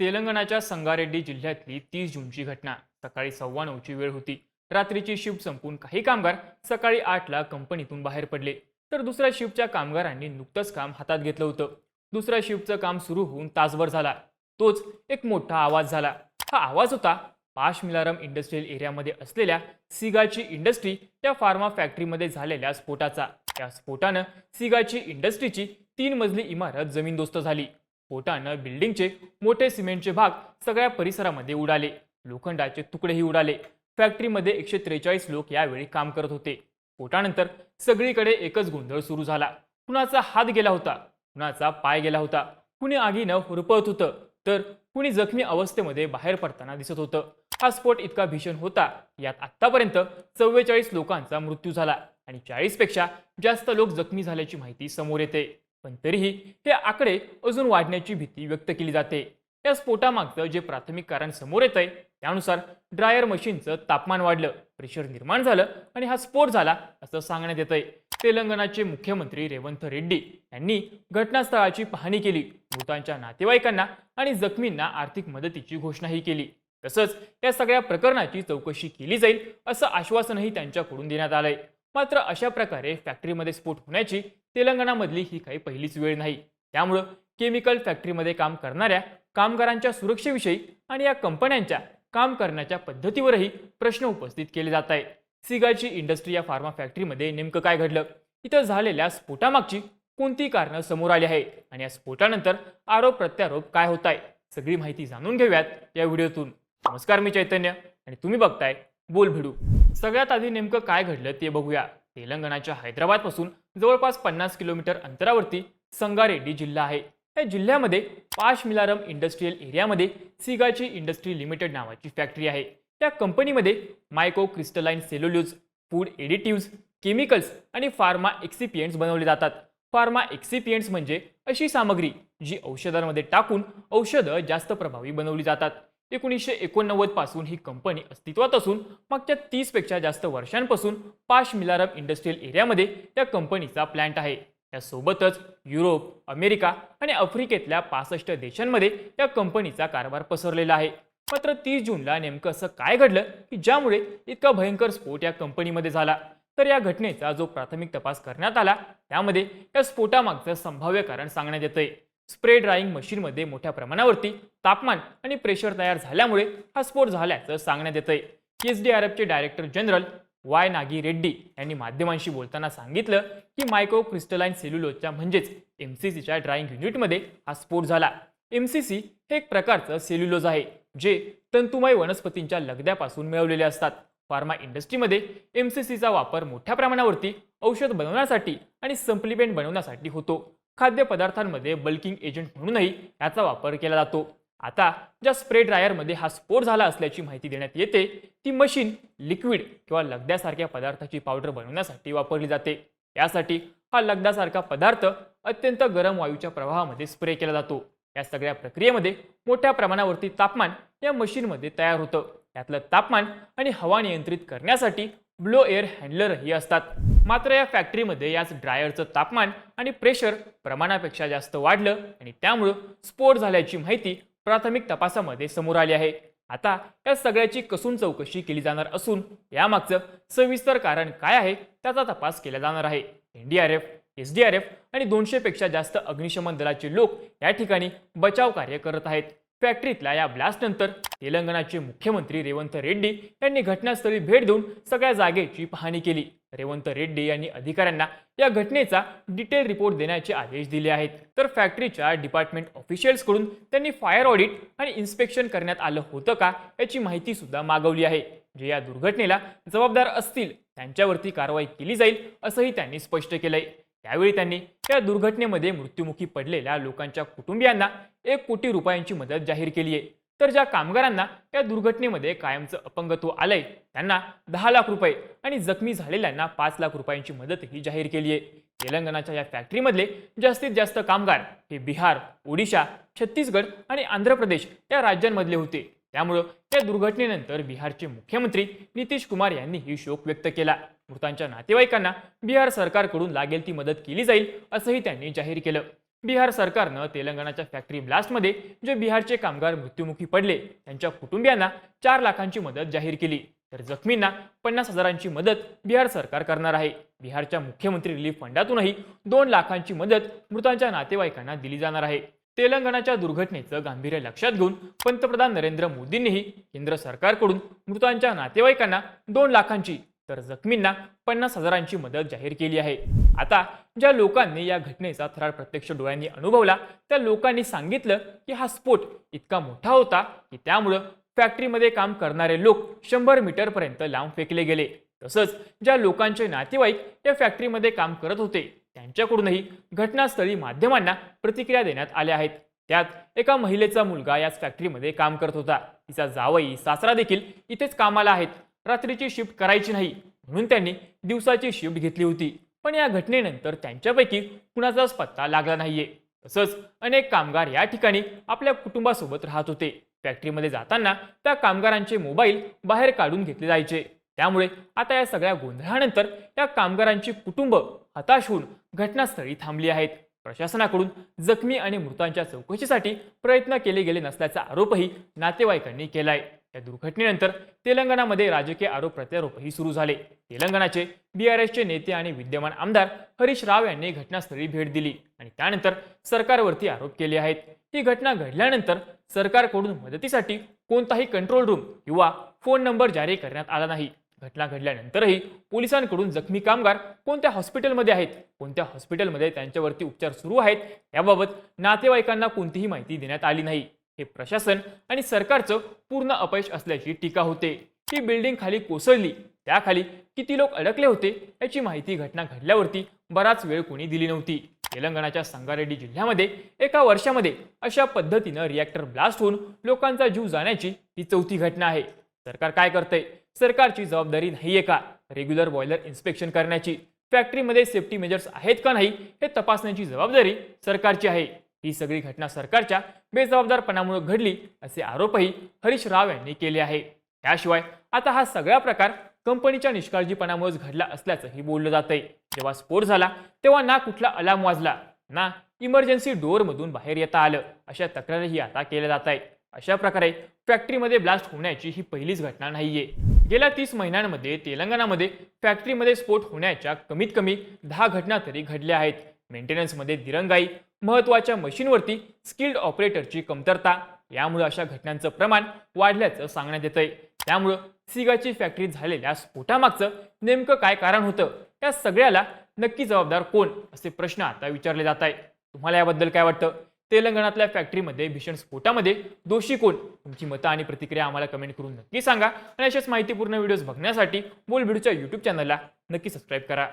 तेलंगणाच्या संगारेड्डी जिल्ह्यातली तीस जूनची घटना. सकाळी सव्वा नऊची वेळ होती. रात्रीची शिफ्ट संपून काही कामगार सकाळी आठला कंपनीतून बाहेर पडले. तर दुसऱ्या शिफ्टच्या कामगारांनी नुकतंच काम हातात घेतलं होतं. दुसऱ्या शिफ्टचं काम सुरू होऊन तासभर झाला. तोच एक मोठा आवाज झाला. हा आवाज होता पाश मिलारम इंडस्ट्रियल एरियामध्ये असलेल्या सिगाची इंडस्ट्री या फार्मा फॅक्टरीमध्ये झालेल्या स्फोटाचा. त्या स्फोटानं सिगाची इंडस्ट्रीची तीन मजली इमारत जमीनदोस्त झाली. स्फोटानं बिल्डिंगचे मोठे सिमेंटचे भाग सगळ्या परिसरामध्ये उडाले. लोखंडाचे तुकडेही उडाले. फॅक्टरीमध्ये एकशे त्रेचाळीस लोक यावेळी काम करत होते. स्फोटानंतर सगळीकडे एकच गोंधळ सुरू झाला. कुणाचा हात गेला होता? कुणाचा पाय गेला होता? कुणी आगीनं हुरपळत होतं? तर कुणी जखमी अवस्थेमध्ये बाहेर पडताना दिसत होतं? हा स्फोट इतका भीषण होता यात आतापर्यंत चव्वेचाळीस लोकांचा मृत्यू झाला आणि चाळीसपेक्षा जास्त लोक जखमी झाल्याची माहिती समोर येते. पण तरीही हे आकडे अजून वाढण्याची भीती व्यक्त केली जाते. या स्फोटामागचं जे प्राथमिक कारण समोर येत आहे त्यानुसार ड्रायर मशीनचं तापमान वाढलं प्रेशर निर्माण झालं आणि हा स्फोट झाला असं सांगण्यात येत आहे तेलंगणाचे मुख्यमंत्री रेवंत रेड्डी यांनी घटनास्थळाची पाहणी केली. मृतांच्या नातेवाईकांना आणि जखमींना आर्थिक मदतीची घोषणाही केली. तसंच या सगळ्या प्रकरणाची चौकशी केली जाईल असं आश्वासनही त्यांच्याकडून देण्यात आलंय. मात्र अशा प्रकारे फॅक्टरीमध्ये स्फोट होण्याची तेलंगणामधली ही काही पहिलीच वेळ नाही. त्यामुळं केमिकल फॅक्टरीमध्ये काम करणाऱ्या कामगारांच्या सुरक्षेविषयी आणि या कंपन्यांच्या काम करण्याच्या पद्धतीवरही प्रश्न उपस्थित केले जात आहे सिगाची इंडस्ट्री या फार्मा फॅक्टरीमध्ये नेमकं काय घडलं? इथं झालेल्या स्फोटामागची कोणती कारणं समोर आली आहे आणि या स्फोटानंतर आरोप प्रत्यारोप काय होत आहे सगळी माहिती जाणून घेऊयात या व्हिडिओतून. नमस्कार मी चैतन्य आणि तुम्ही बघताय बोल भिडू सगळ्यात आधी नेमकं काय घडलं ते बघूया. तेलंगणाच्या हैदराबादपासून जवळपास पन्नास किलोमीटर अंतरावरती संगारेड्डी जिल्हा आहे. या जिल्ह्यामध्ये पाश मिलारम इंडस्ट्रियल एरियामध्ये सिगाची इंडस्ट्री लिमिटेड नावाची फॅक्टरी आहे. त्या कंपनीमध्ये microcrystalline cellulose food additives chemicals आणि फार्मा एक्सिपियंट्स बनवले जातात. फार्मा एक्सिपियंट्स म्हणजे अशी सामग्री जी औषधांमध्ये टाकून औषधं जास्त प्रभावी बनवली जातात. एकोणीसशे एकोणनव्वदपासून ही कंपनी अस्तित्वात असून मागच्या तीसपेक्षा जास्त वर्षांपासून पाश मिलारम इंडस्ट्रियल एरियामध्ये या कंपनीचा प्लॅन्ट आहे. यासोबतच युरोप अमेरिका आणि आफ्रिकेतल्या पासष्ट देशांमध्ये या कंपनीचा कारभार पसरलेला आहे. मात्र तीस जूनला नेमकं असं काय घडलं की ज्यामुळे इतका भयंकर स्फोट या कंपनीमध्ये झाला? तर या घटनेचा जो प्राथमिक तपास करण्यात आला त्यामध्ये या स्फोटामागचं संभाव्य कारण सांगण्यात येतंय. स्प्रे ड्राईंग मशीनमध्ये मोठ्या प्रमाणावरती तापमान आणि प्रेशर तयार झाल्यामुळे हा स्फोट झाल्याचं सांगण्यात येतंय. S D R एफचे director general Y Nagi Reddy यांनी माध्यमांशी बोलताना सांगितलं की मायक्रो क्रिस्टलाइन सेल्युलोजच्या म्हणजेच एम सी सीच्या ड्राईंग युनिटमध्ये हा स्फोट झाला. एम सी सी हे एक प्रकारचं सेल्युलोज आहे जे तंतुमय वनस्पतींच्या लगद्यापासून मिळवलेले असतात. फार्मा इंडस्ट्रीमध्ये एम सी सीचा वापर मोठ्या प्रमाणावरती औषध बनवण्यासाठी आणि सप्लिमेंट बनवण्यासाठी होतो. खाद्यपदार्थांमध्ये बल्किंग एजंट म्हणूनही याचा वापर केला जातो. आता ज्या स्प्रे ड्रायरमध्ये हा स्फोट झाला असल्याची माहिती देण्यात येते ती मशीन लिक्विड किंवा लगद्यासारख्या पदार्थाची पावडर बनवण्यासाठी वापरली जाते. यासाठी हा लगदासारखा पदार्थ अत्यंत गरम वायूच्या प्रवाहामध्ये स्प्रे केला जातो. या सगळ्या प्रक्रियेमध्ये मोठ्या प्रमाणावरती तापमान या मशीनमध्ये तयार होतं. यातलं तापमान आणि हवा नियंत्रित करण्यासाठी ब्लो एअर हँडलरही असतात. मात्र या फॅक्टरीमध्ये याच ड्रायरचं तापमान आणि प्रेशर प्रमाणापेक्षा जास्त वाढलं आणि त्यामुळं स्फोट झाल्याची माहिती प्राथमिक तपासामध्ये समोर आली आहे. आता या सगळ्याची कसून चौकशी केली जाणार असून यामागचं सविस्तर कारण काय आहे त्याचा तपास केला जाणार आहे. NDRF S D R F आणि दोनशेपेक्षा जास्त अग्निशमन दलाचे लोक या ठिकाणी बचाव कार्य करत आहेत. फॅक्टरीतल्या या ब्लास्टनंतर तेलंगणाचे मुख्यमंत्री रेवंत रेड्डी यांनी घटनास्थळी भेट देऊन सगळ्या जागेची पाहणी केली. रेवंत रेड्डी यांनी अधिकाऱ्यांना या घटनेचा डिटेल रिपोर्ट देण्याचे आदेश दिले आहेत. तर फॅक्टरीच्या डिपार्टमेंट ऑफिशियल्सकडून त्यांनी फायर ऑडिट आणि इन्स्पेक्शन करण्यात आलं होतं का याची माहिती सुद्धा मागवली आहे. जे या दुर्घटनेला जबाबदार असतील त्यांच्यावरती कारवाई केली जाईल असंही त्यांनी स्पष्ट केलंय. त्यावेळी त्यांनी या दुर्घटनेमध्ये मृत्युमुखी पडलेल्या लोकांच्या कुटुंबियांना एक कोटी रुपयांची मदत जाहीर केली आहे. तर ज्या कामगारांना या दुर्घटनेमध्ये कायमचं अपंगत्व आलंय त्यांना दहा लाख रुपये आणि जखमी झालेल्यांना पाच लाख रुपयांची मदतही जाहीर केली आहे. तेलंगणाच्या या फॅक्टरीमधले जास्तीत जास्त कामगार हे बिहार ओडिशा छत्तीसगड आणि आंध्र प्रदेश या राज्यांमधले होते. त्यामुळं या दुर्घटनेनंतर बिहारचे मुख्यमंत्री नितीश कुमार यांनीही शोक व्यक्त केला. मृतांच्या नातेवाईकांना बिहार सरकारकडून लागेल ती मदत केली जाईल असंही त्यांनी जाहीर केलं. बिहार सरकारनं तेलंगणाच्या फॅक्टरी ब्लास्टमध्ये जे बिहारचे कामगार मृत्युमुखी पडले त्यांच्या कुटुंबियांना चार लाखांची मदत जाहीर केली. तर जखमींना पन्नास हजारांची मदत बिहार सरकार करणार आहे. बिहारच्या मुख्यमंत्री रिलीफ फंडातूनही दोन लाखांची मदत मृतांच्या नातेवाईकांना दिली जाणार आहे. तेलंगणाच्या दुर्घटनेचं गांभीर्य लक्षात घेऊन पंतप्रधान नरेंद्र मोदींनीही केंद्र सरकारकडून मृतांच्या नातेवाईकांना दोन लाखांची तर जखमींना पन्नास हजारांची मदत जाहीर केली आहे. आता ज्या लोकांनी या घटनेचा थरार प्रत्यक्ष डोळ्यांनी अनुभवला त्या लोकांनी सांगितलं की हा स्फोट इतका मोठा होता की त्यामुळं फॅक्टरीमध्ये काम करणारे लोक शंभर मीटरपर्यंत लांब फेकले गेले. तसंच ज्या लोकांचे नातेवाईक या फॅक्टरीमध्ये काम करत होते त्यांच्याकडूनही घटनास्थळी माध्यमांना प्रतिक्रिया देण्यात आल्या आहेत. त्यात एका महिलेचा मुलगा याच फॅक्टरीमध्ये काम करत होता. तिचा जावई सासरा देखील इथेच कामाला आहेत. रात्रीची शिफ्ट करायची नाही म्हणून त्यांनी दिवसाची शिफ्ट घेतली होती. पण या घटनेनंतर त्यांच्यापैकी कुणाचाच पत्ता लागला नाहीये. तसंच अनेक कामगार या ठिकाणी आपल्या कुटुंबासोबत राहत होते. फॅक्टरीमध्ये जाताना त्या कामगारांचे मोबाईल बाहेर काढून घेतले जायचे. त्यामुळे आता या सगळ्या गोंधळानंतर या कामगारांची कुटुंब हताश होऊन घटनास्थळी थांबली आहेत. प्रशासनाकडून जखमी आणि मृतांच्या चौकशीसाठी प्रयत्न केले गेले नसल्याचा आरोपही नातेवाईकांनी केलाय. या दुर्घटनेनंतर तेलंगणामध्ये राजकीय आरोप प्रत्यारोपही सुरू झाले. तेलंगणाचे बीआरएसचे नेते आणि विद्यमान आमदार हरीश राव यांनी घटनास्थळी भेट दिली आणि त्यानंतर सरकारवरती आरोप केले आहेत. ही घटना घडल्यानंतर सरकारकडून मदतीसाठी कोणताही कंट्रोल रूम किंवा फोन नंबर जारी करण्यात आला नाही. घटना घडल्यानंतरही पोलिसांकडून जखमी कामगार कोणत्या हॉस्पिटलमध्ये आहेत कोणत्या हॉस्पिटलमध्ये त्यांच्यावरती उपचार सुरू आहेत याबाबत नातेवाईकांना कोणतीही माहिती देण्यात आली नाही. हे प्रशासन आणि सरकारचं पूर्ण अपयश असल्याची टीका होते. ही बिल्डिंग खाली कोसळली त्याखाली किती लोक अडकले होते याची माहिती घटना घडल्यावरती बराच वेळ कोणी दिली नव्हती. तेलंगणाच्या संगारेड्डी जिल्ह्यामध्ये एका वर्षामध्ये अशा पद्धतीनं रिॲक्टर ब्लास्ट होऊन लोकांचा जीव जाण्याची ही चौथी घटना आहे. सरकार काय करतंय? सरकारची जबाबदारी नाहीये का? रेग्युलर बॉयलर इन्स्पेक्शन करण्याची. फॅक्टरीमध्ये सेफ्टी मेजर्स आहेत का नाही हे तपासण्याची जबाबदारी सरकारची आहे. ही सगळी घटना सरकारच्या बेजबाबदारपणामुळे घडली असे आरोपही हरीश राव यांनी केले आहे. त्याशिवाय आता हा सगळा प्रकार कंपनीच्या निष्काळजीपणामुळेच घडला असल्याचंही बोललं जातंय. जेव्हा स्फोट झाला तेव्हा ना कुठला अलार्म वाजला ना इमर्जन्सी डोअरमधून बाहेर येता आलं अशा तक्रारीही आता केल्या जात आहेत. अशा प्रकारे फॅक्टरीमध्ये ब्लास्ट होण्याची ही पहिलीच घटना नाहीये. गेल्या तीस महिन्यांमध्ये तेलंगणामध्ये फॅक्टरीमध्ये स्फोट होण्याच्या कमीत कमी दहा घटना तरी घडल्या आहेत. मेंटेनन्समध्ये दिरंगाई महत्त्वाच्या मशीनवरती स्किल्ड ऑपरेटरची कमतरता यामुळे अशा घटनांचं प्रमाण वाढल्याचं सांगण्यात येतंय. त्यामुळं सिगाची फॅक्टरीत झालेल्या स्फोटामागचं नेमकं काय कारण होतं या सगळ्याला नक्की जबाबदार कोण असे प्रश्न आता विचारले जात आहे तुम्हाला याबद्दल काय वाटतं? तेलंगणातल्या फॅक्टरीमध्ये भीषण स्फोटामध्ये दोषी कोण? तुमची मतं आणि प्रतिक्रिया आम्हाला कमेंट करून नक्की सांगा. आणि अशाच माहितीपूर्ण व्हिडिओज बघण्यासाठी बोल भिडूच्या यूट्यूब चॅनलला नक्की सबस्क्राईब करा.